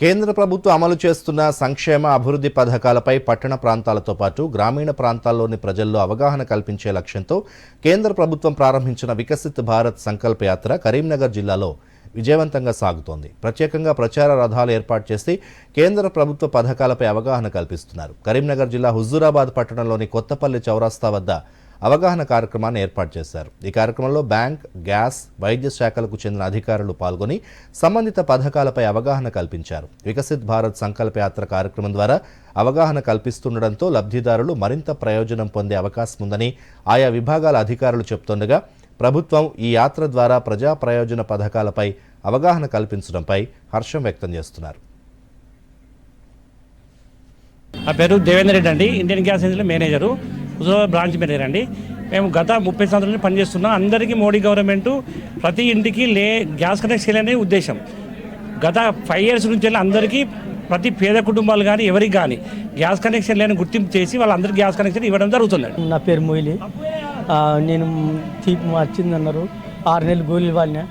కేంద్ర ప్రభుత్వం అమలు చేస్తున్న సంక్షేమ అభివృద్ధి పథకాలపై పట్టణ ప్రాంతాలతో పాటు గ్రామీణ ప్రాంతాల్లోని ప్రజల్లో అవగాహన కల్పించే లక్ష్యంతో కేంద్ర ప్రభుత్వం ప్రారంభించిన వికసిత్ భారత్ సంకల్ప యాత్ర కరీంనగర్ జిల్లాలో విజయవంతంగా సాగుతోంది. ప్రత్యేకంగా ప్రచార రథాలు ఏర్పాటు చేసి కేంద్ర ప్రభుత్వ పథకాలపై అవగాహన కల్పిస్తున్నారు. కరీంనగర్ జిల్లా హుజూరాబాద్ పట్టణంలోని కొత్తపల్లి చౌరస్తా వద్ద అవగాహన కార్యక్రమాన్ని ఏర్పాటు చేశారు. ఈ కార్యక్రమంలో బ్యాంక్ గ్యాస్ వైద్య శాఖలకు చెందిన అధికారులు పాల్గొని సంబంధిత పథకాలపై అవగాహన కల్పించారు. వికసిత్ భారత్ సంకల్ప యాత్ర కార్యక్రమం ద్వారా అవగాహన కల్పిస్తుండడంతో లబ్ధిదారులు మరింత ప్రయోజనం పొందే అవకాశం ఉందని ఆయా విభాగాల అధికారులు చెబుతుండగా ప్రభుత్వం ఈ యాత్ర ద్వారా ప్రజా ప్రయోజన పథకాలపై అవగాహన కల్పించడంపై హర్షం వ్యక్తం చేస్తున్నారు. నా పేరు దేవేందర్ రెడ్డి అండి. ఇండియన్ గ్యాస్ ఏజెన్సీలో మేనేజరు. హుజరాబాద్ బ్రాంచ్ మేనేజర్ అండి మేము గత ముప్పై సంవత్సరాల నుంచి పనిచేస్తున్నాం. అందరికీ మోడీ గవర్నమెంట్ ప్రతి ఇంటికి లే గ్యాస్ కనెక్షన్ అనే ఉద్దేశం. గత ఫైవ్ ఇయర్స్ నుంచి వెళ్ళి అందరికీ ప్రతి పేద కుటుంబాలు కానీ ఎవరికి కానీ గ్యాస్ కనెక్షన్ లేని గుర్తింపు చేసి వాళ్ళందరికీ గ్యాస్ కనెక్షన్ ఇవ్వడం జరుగుతుంది నా పేరు మొయిలి నేను తీపి వచ్చిందన్నారు ఆరు నెలలు గోళీలు వాడినా.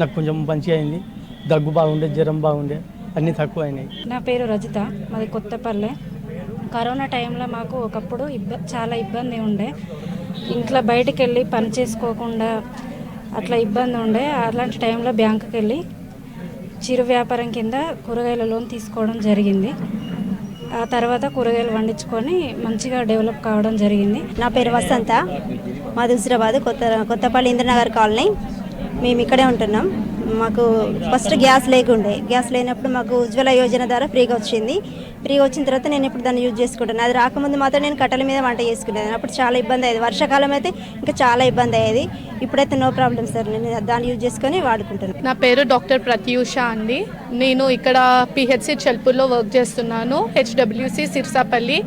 నాకు కొంచెం మంచిగా అయింది. దగ్గు బాగుండే జ్వరం బాగుండే. అన్నీ తక్కువ అయినాయి. నా పేరు రజిత. మాది కొత్తపల్లె. కరోనా టైంలో మాకు ఒకప్పుడు ఇబ్బ చాలా ఇబ్బంది ఉండే. ఇంట్లో బయటికి వెళ్ళి పని చేసుకోకుండా అట్లా ఇబ్బంది ఉండే. అలాంటి టైంలో బ్యాంకుకి వెళ్ళి చిరు వ్యాపారం కింద కూరగాయల లోన్ తీసుకోవడం జరిగింది. ఆ తర్వాత కూరగాయలు పండించుకొని మంచిగా డెవలప్ కావడం జరిగింది. నా పేరు వసంత. మాది హుజరాబాద్. కొత్త కొత్తపల్లి ఇంద్రనగర్ కాలనీ. మేము ఇక్కడే ఉంటున్నాం. మాకు ఫస్ట్ గ్యాస్ లేకుండే. గ్యాస్ లేనప్పుడు మాకు ఉజ్వల యోజన ద్వారా ఫ్రీగా వచ్చింది. ఫ్రీగా వచ్చిన తర్వాత నేను ఇప్పుడు దాన్ని యూజ్ చేసుకుంటాను అది రాకముందు మాత్రం నేను కట్టెల మీద వంట చేసుకునేది అప్పుడు చాలా ఇబ్బంది అయ్యేది. వర్షాకాలం అయితే ఇంకా చాలా ఇబ్బంది అయ్యేది. ఇప్పుడైతే నో ప్రాబ్లం సార్. నేను దాన్ని యూజ్ చేసుకొని వాడుకుంటాను నా పేరు డాక్టర్ ప్రత్యూష అండి. నేను ఇక్కడ పిహెచ్సి చెల్పూర్లో వర్క్ చేస్తున్నాను. హెచ్డబ్ల్యూసి సిర్సాపల్లి.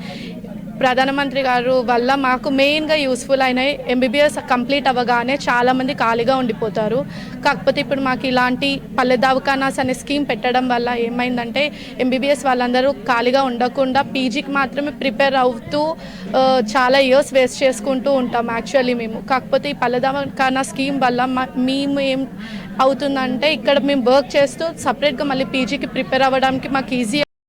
ప్రధానమంత్రి గారు వల్ల మాకు మెయిన్గా యూస్ఫుల్ అయినాయి ఎంబీబీఎస్ కంప్లీట్ అవ్వగానే చాలామంది ఖాళీగా ఉండిపోతారు. కాకపోతే ఇప్పుడు మాకు ఇలాంటి పల్లె దవాఖానాస్ అనే స్కీమ్ పెట్టడం వల్ల ఏమైందంటే ఎంబీబీఎస్ వాళ్ళందరూ ఖాళీగా ఉండకుండా పీజీకి మాత్రమే ప్రిపేర్ అవుతూ చాలా ఇయర్స్ వేస్ట్ చేసుకుంటూ ఉంటాం యాక్చువల్లీ మేము. కాకపోతే ఈ పల్లె దవాఖానా స్కీమ్ వల్ల మేము ఏం అవుతుందంటే ఇక్కడ మేము వర్క్ చేస్తూ సపరేట్గా మళ్ళీ పీజీకి ప్రిపేర్ అవ్వడానికి మాకు ఈజీ